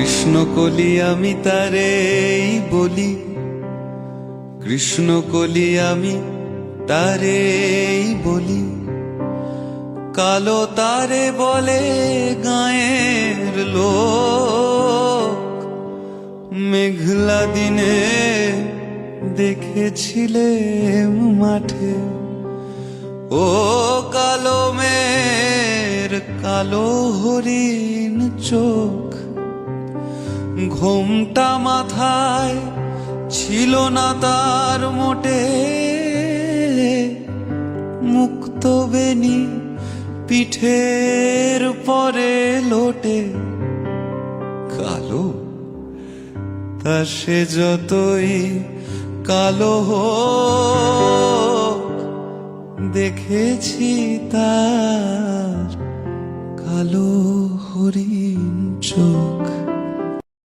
কৃষ্ণ কলি আমি তারেই বলি। কৃষ্ণ কলি আমি তারেই বলি। কালো তারে বলে গায়ের লোক। মেঘলা দিনে দেখেছিলে মাঠে। ও কালো মের কালো হরিণ চোখ। ঘুমটা মাথায় ছিল না তার মোটে। মুক্ত বেনি পিঠের পরে লোটে। কালো? তা সে যতই কালো দেখেছি তার কালো হরিণ চোখ।